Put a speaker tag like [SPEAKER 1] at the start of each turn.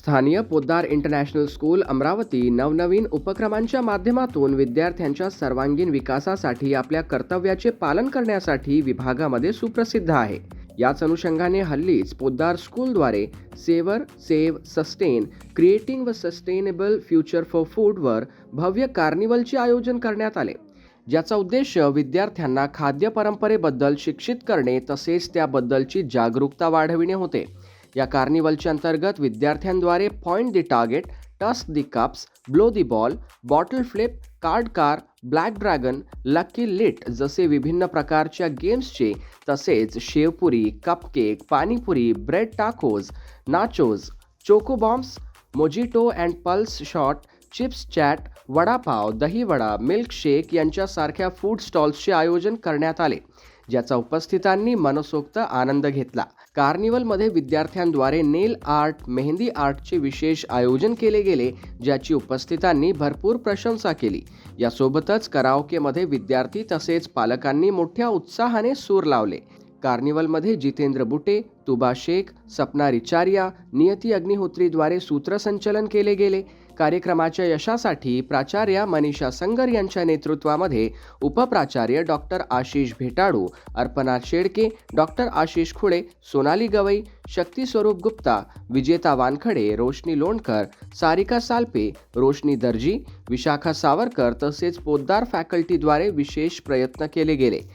[SPEAKER 1] स्थानीय Poddar international school Amravati नवनवीन उपक्रमांच्या माध्यमातून विद्यार्थ्यांच्या सर्वांगीण विकासासाठी आपल्या कर्तव्याचे पालन करण्यासाठी विभागामध्ये सुप्रसिद्ध आहे. याच अनुषंगाने हल्लीच पोद्दार स्कूलद्वारे सेवर सेव्ह सस्टेन क्रिएटिंग व सस्टेनेबल फ्युचर फॉर फूडवर भव्य कार्निवलचे आयोजन करण्यात आले. ज्याचा उद्देश विद्यार्थ्यांना खाद्य परंपरेबद्दल शिक्षित करणे तसेच त्याबद्दलची जागरूकता वाढविणे होते. या कार्निवलच्या अंतर्गत विद्यार्थ्यांद्वारे point the target toss the cups blow the ball bottle flip card car black dragon lucky lit जसे विभिन्न प्रकारच्या गेम्सचे तसेच sevpuri cupcake panipuri bread tacos nachos choco bombs mojito and pulse shot chips chaat vadapav dahivada milkshake यांच्यासारख्या food स्टॉल्सचे आयोजन करण्यात आले. ज्याचा उपस्थितांनी मनसोक्त आनंद घेतला. कार्निवलमध्ये विद्यार्थ्यांद्वारे नेल आर्ट मेहंदी आर्टचे विशेष आयोजन केले गेले ज्याची उपस्थितांनी भरपूर प्रशंसा केली. यासोबतच कराओकेमध्ये विद्यार्थी तसेच पालकांनी मोठ्या उत्साहाने सूर लावले. कार्निवलमध्ये जितेंद्र बुटे तुबा शेख सपना रिचारिया नियती अग्निहोत्रीद्वारे सूत्रसंचलन केले गेले. कार्यक्रमाच्या यशासाठी प्राचार्या मनीषा संगर यांच्या नेतृत्वामध्ये उपप्राचार्य डॉक्टर आशिष भेटाडू अर्पणा शेडके डॉक्टर आशिष खुळे सोनाली गवई शक्ती स्वरूप गुप्ता विजेता वानखडे रोशनी लोणकर सारिका सालपे रोशनी दर्जी विशाखा सावरकर तसेच पोद्दार फॅकल्टीद्वारे विशेष प्रयत्न केले गेले.